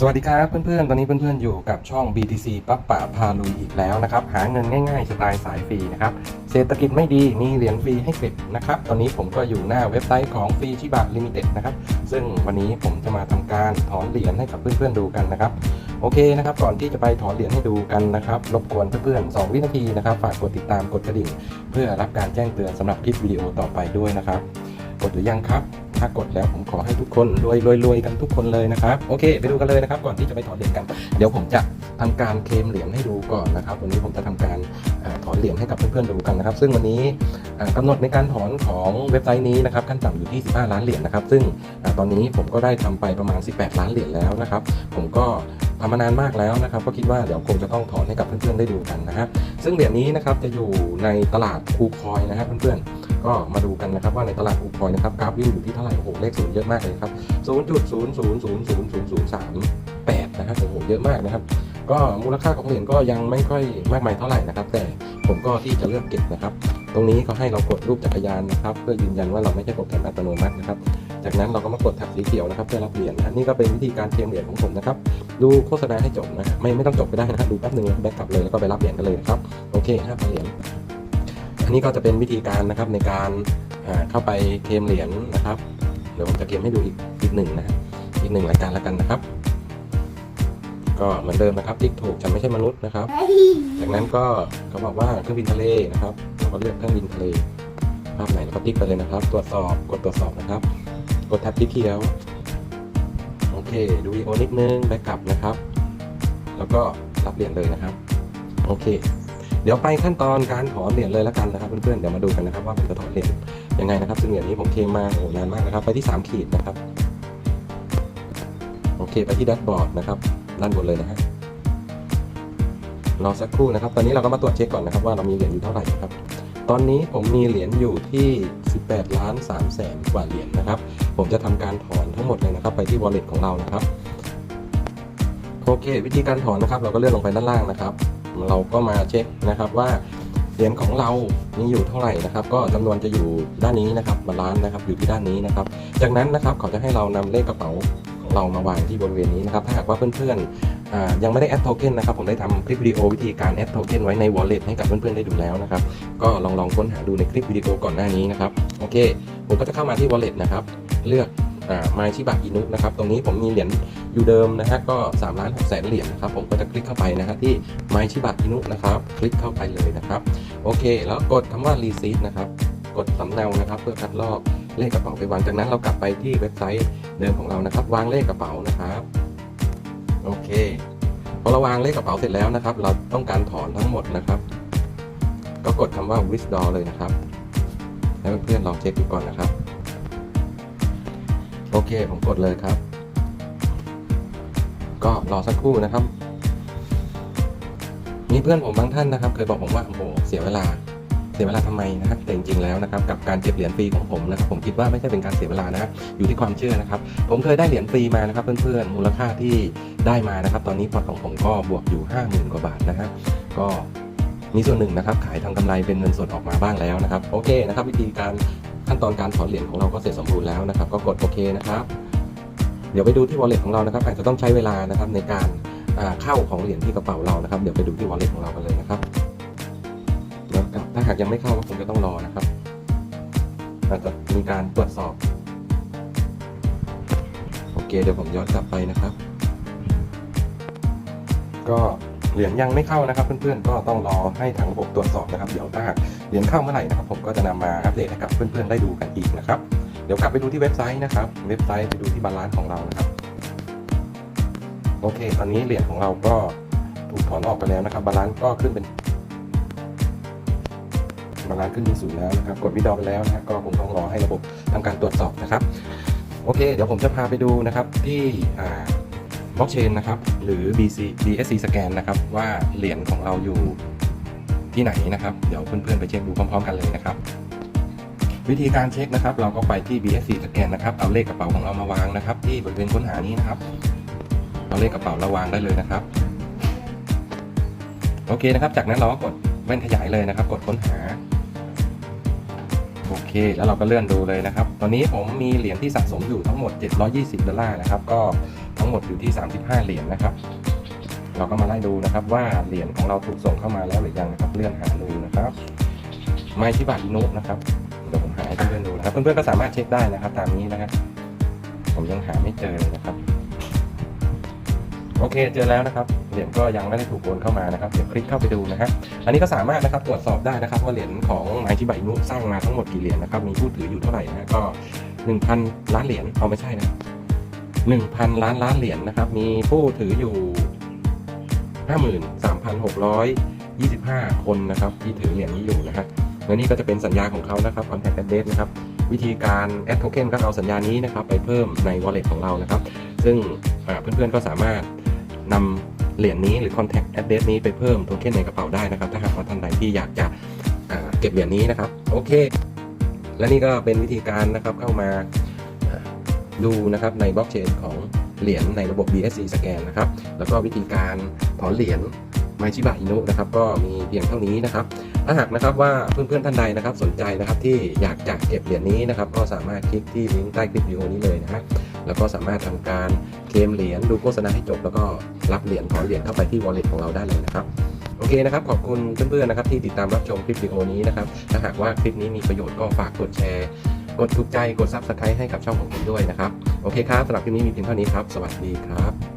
สวัสดีครับเพื่อนๆ ตอนนี้เพื่อนๆ อยู่กับช่อง BTC ปั๊บป่าพาลุยอีกแล้วนะครับ หาเงินง่ายๆสไตล์สายฟรีนะครับ เศรษฐกิจไม่ดีมีเหรียญฟรีให้เก็บนะครับ ตอนนี้ผมก็อยู่หน้าเว็บไซต์ของฟรีชิบะลิมิเต็ดนะครับ ซึ่งวันนี้ผมจะมาทำการถอนเหรียญให้กับเพื่อนๆ ดูกันนะครับ โอเคนะครับ ก่อนที่จะไปถอนเหรียญให้ดูกันนะครับ รบกวนเพื่อนๆ 2 วินาทีนะครับ ฝากกดติดตาม กดกระดิ่ง เพื่อรับการแจ้งเตือนสำหรับคลิปวิดีโอต่อไปด้วยนะครับ กดหรือยังครับ ถ้ากดแล้วผมขอให้ทุกคนรวยรวยรวยกันทุกคนเลยนะครับโอเค ไปดูกันเลยนะครับ ก่อนที่จะไปถอนเหรียญกัน เดี๋ยวผมจะทำการเคลมเหรียญให้ดูก่อนนะครับ วันนี้ผมจะทำการอถอนเหรียญให้กับเพื่อนๆดูกันนะครับ ซึ่งวันนี้กำกำหนดในการถอนของเว็บไซต์นี้นะครับขั้นต่ำอยู่ที่ 15 ล้านเหรียญนะครับ ซึ่งอตอนนี้ผมก็ได้ทำไปประมาณ 18 ล้านเหรียญแล้วนะครับ ผมก็ ทำมานานมากแล้วนะครับก็คิดว่าเดี๋ยวคงจะต้องถอนให้กับเพื่อนๆได้ดูกันนะครับซึ่งเหรียญนี้นะครับจะอยู่ในตลาดคูคอยนะครับเพื่อนๆก็มาดูกันนะครับว่าในตลาดคูคอยนะครับกราฟวิ่งอยู่ที่เท่าไหร่โอ้โหเลขศูนย์เยอะมากเลยครับ0.0000038นะครับโอ้โหเยอะมากนะครับก็มูลค่าของเหรียญก็ยังไม่ค่อยมากมายเท่าไหร่นะครับ แต่ผมก็ที่จะเลือกเก็บนะครับ ตรงนี้เขาให้เรากดรูปจักรยานนะครับ เพื่อยืนยันว่าเราไม่ใช่โปรแกรมอัตโนมัตินะครับ จากนั้นเราก็มากดแท็บสีเขียวนะครับเพื่อรับเหรียญนะนี่ก็เป็นวิธีการเคลมเหรียญของผมนะครับดูโฆษณาให้จบนะไม่ไม่ต้องจบก็ได้นะครับดูแป๊บนึงแล้วแบ็กกลับเลยแล้วก็ไปรับเหรียญกันเลยนะครับโอเค5,000เหรียญอันนี้ก็จะเป็นวิธีการนะครับในการอ่าเข้าไปเคลมเหรียญนะครับเดี๋ยวผมจะเคลมให้ดูอีกอีกหนึ่งนะอีกหนึ่งรายการแล้วกันนะครับ ก็เหมือนเดิมนะครับติ๊กถูกฉันไม่ใช่มนุษย์นะครับ จากนั้นก็เขาบอกว่าเครื่องบินทะเลนะครับเราก็เลือกเครื่องบินทะเลภาพไหนเราก็ติ๊กไปเลยนะครับ ตรวจสอบกดตรวจสอบนะครับ กดแท็บที่เขียว โอเค ดูวีโอนิดนึงแบ็กกลับนะครับ แล้วก็รับเหรียญเลยนะครับ โอเค เดี๋ยวไปขั้นตอนการถอนเหรียญเลยแล้วกันนะครับ เพื่อนๆ เดี๋ยวมาดูกันนะครับว่าผมจะถอนเหรียญยังไงนะครับซึ่งเหรียญนี้ผมเคลมมาโอ้โหนานมากนะครับ ไปที่ 3 ขีดนะครับ โอเค ไปที่แดชบอร์ดนะครับ ด้านบนเลยนะฮะ รอสักครู่นะครับ ตอนนี้เราก็มาตรวจเช็คก่อนนะครับว่าเรามีเหรียญอยู่เท่าไหร่นะครับตอนนี้ผมมีเหรียญอยู่ที่ 18 ล้าน3แสนกว่าเหรียญนะครับ ผมจะทำการถอนทั้งหมดเลยนะครับ ไปที่ wallet ของเรานะครับโอเค วิธีการถอนนะครับ เราก็เลื่อนลงไปด้านล่างนะครับ เราก็มาเช็คนะครับว่าเหรียญของเรามีอยู่เท่าไหร่นะครับ ก็จำนวนจะอยู่ด้านนี้นะครับบาลานซ์นะครับอยู่ที่ด้านนี้นะครับ จากนั้นนะครับเขาจะให้เรานำเลขกระเป๋าของเรามาวางที่บริเวณนี้นะครับ ถ้าหากว่าเพื่อนๆอ่ายังไม่ได้แอดโทเค็นนะครับ ผมได้ทำคลิปวิดีโอวิธีการแอดโทเค็นไว้ใน wallet ให้กับเพื่อนๆได้ดูแล้วนะครับ ก็ลองลองค้นหาดูในคลิปวิดีโอก่อนหน้านี้นะครับ โอเค ผมก็จะเข้ามาที่ wallet นะครับ เลือกอ่า My ชิบะอินุนะครับ ตรงนี้ผมมีเหรียญอยู่เดิมนะฮะก็3ล้าน6แสนเหรียญนะครับ ผมก็จะคลิกเข้าไปนะฮะที่ My ชิบะอินุนะครับ คลิกเข้าไปเลยนะครับ โอเค แล้วกดคำว่า receipt นะครับ กดสำเนานะครับ เพื่อคัดลอกเลขกระเป๋าไปวางจากนั้นเรากลับไปที่เว็บไซต์เดิมของเรานะครับ วางเลขกระเป๋านะครับโอเคพอเราวางเลขกระเป๋าเสร็จแล้วนะครับ เราต้องการถอนทั้งหมดนะครับ ก็กดคำว่า withdraw เลยนะครับให้เพื่อนๆลองเช็คดูก่อนนะครับ โอเค ผมกดเลยครับ ก็รอสักครู่นะครับ มีเพื่อนผมบางท่านนะครับ เคยบอกผมว่าโอ้โหเสียเวลา เสียเวลาทำไมนะครับ แต่จริงๆแล้วนะครับ กับการเก็บเหรียญฟรีของผมนะครับ ผมคิดว่าไม่ใช่เป็นการเสียเวลานะอยู่ที่ความเชื่อนะครับ ผมเคยได้เหรียญฟรีมานะครับ เพื่อนๆมูลค่าที่ได้มานะครับ ตอนนี้พอร์ตของผมก็บวกอยู่ 50,000กว่าบาทนะครับก็มีส่วนหนึ่งนะครับ ขายทำกำไรเป็นเงินสดออกมาบ้างแล้วนะครับ โอเคนะครับ วิธีการ ขั้นตอนการถอนเหรียญของเราก็เสร็จสมบูรณ์แล้วนะครับ ก็กดโอเคนะครับ เดี๋ยวไปดูที่ wallet ของเรานะครับ อาจจะต้องใช้เวลานะครับในการเข้าของเหรียญที่กระเป๋าเรานะครับ เดี๋ยวไปดูที่ wallet ของเรากันเลยนะครับแล้วก็ถ้าหากยังไม่เข้าก็คงจะต้องรอนะครับ อาจจะมีการตรวจสอบ โอเค เดี๋ยวผมย้อนกลับไปนะครับ ก็ เหรียญยังไม่เข้านะครับเพื่อนๆก็ต้องรอให้ทางระบบตรวจสอบนะครับเดี๋ยวถ้าเหรียญเข้าเมื่อไหร่นะครับผมก็จะนำมาอัปเดตให้กับเพื่อนๆได้ดูกันอีกนะครับเดี๋ยวกลับไปดูที่เว็บไซต์นะครับ เว็บไซต์ไปดูที่บาลานซ์ของเรานะครับโอเค ตอนนี้เหรียญของเราก็ถูกถอนออกไปแล้วนะครับ บาลานซ์ก็ขึ้นเป็นบาลานซ์ขึ้นเป็นศูนย์แล้วนะครับกดวิดอไปแล้วนะก็คงต้องรอให้ระบบทำการตรวจสอบนะครับ โอเค เดี๋ยวผมจะพาไปดูนะครับที่อ่า บล็อกเชนนะครับหรือ BC BSC สแกนนะครับว่าเหรียญของเราอยู่ที่ไหนนะครับ เดี๋ยวเพื่อนๆไปเช็คดูพร้อมๆกันเลยนะครับ วิธีการเช็คนะครับ เราก็ไปที่ BSC สแกนนะครับเอาเลขกระเป๋าของเรามาวางนะครับ ที่บริเวณค้นหานี้นะครับเอาเลขกระเป๋าเราวางได้เลยนะครับ โอเคนะครับ จากนั้นเราก็กดแว่นขยายเลยนะครับ กดค้นหา โอเค แล้วเราก็เลื่อนดูเลยนะครับ ตอนนี้ผมมีเหรียญที่สะสมอยู่ทั้งหมด 720 ดอลลาร์นะครับ ก็ทั้งหมดอยู่ที่ 35 เหรียญนะครับ เราก็มาไล่ดูนะครับว่าเหรียญของเราถูกส่งเข้ามาแล้วหรือยังนะครับ เลื่อนหาดูนะครับ ไมชิบะอินุนะครับ เดี๋ยวผมหาให้เพื่อนๆดูนะครับ เพื่อนๆก็สามารถเช็คได้นะครับ ตามนี้นะครับ ผมยังหาไม่เจอเลยนะครับ โอเคเจอแล้วนะครับเหรียญก็ยังไม่ได้ถูกโอนเข้ามานะครับเดี๋ยวคลิกเข้าไปดูนะฮะอันนี้ก็สามารถนะครับตรวจสอบได้นะครับว่าเหรียญของไมชิบะอินุสร้างมาทั้งหมดกี่เหรียญนะครับมีผู้ถืออยู่เท่าไหร่นะก็ 1,000 ล้านเหรียญเอาไม่ใช่นะ1,000 ล้านล้านเหรียญนะครับมีผู้ถืออยู่ 53,625 คนนะครับที่ถือเหรียญนี้อยู่นะฮะและนี่ก็จะเป็นสัญญาของเขานะครับ contact address นะครับวิธีการ add token ก็เอาสัญญานี้นะครับไปเพิ่มใน wallet ของเรานะครับ ซึ่งเพื่อนๆก็สามารถ นำเหรียญนี้หรือ contact address นี้ไปเพิ่มโทเค็นในกระเป๋าได้นะครับ ถ้าหากว่าท่านใดที่อยากจะเก็บเหรียญนี้นะครับ โอเค และนี่ก็เป็นวิธีการนะครับเข้ามาดูนะครับในบล็อกเชนของเหรียญในระบบ BSC สแกนนะครับ แล้วก็วิธีการถอนเหรียญไมชิบะอินุนะครับก็มีเพียงเท่านี้นะครับ ถ้าหากนะครับว่าเพื่อนๆท่านใดนะครับสนใจนะครับที่อยากจะเก็บเหรียญนี้นะครับ ก็สามารถคลิกที่ลิงก์ใต้คลิปวิดีโอนี้เลยนะฮะ แล้วก็สามารถทำการเคลมเหรียญดูโฆษณาให้จบ แล้วก็รับเหรียญถอนเหรียญเข้าไปที่ wallet ของเราได้เลยนะครับโอเคนะครับ ขอบคุณเพื่อนๆนะครับที่ติดตามรับชมคลิปวิดีโอนี้นะครับ ถ้าหากว่าคลิปนี้มีประโยชน์ก็ฝากกดแชร์ กดถูกใจ กด subscribe ให้กับช่องของผมด้วยนะครับ โอเคครับสำหรับคลิปนี้มีเพียงเท่านี้ครับ สวัสดีครับ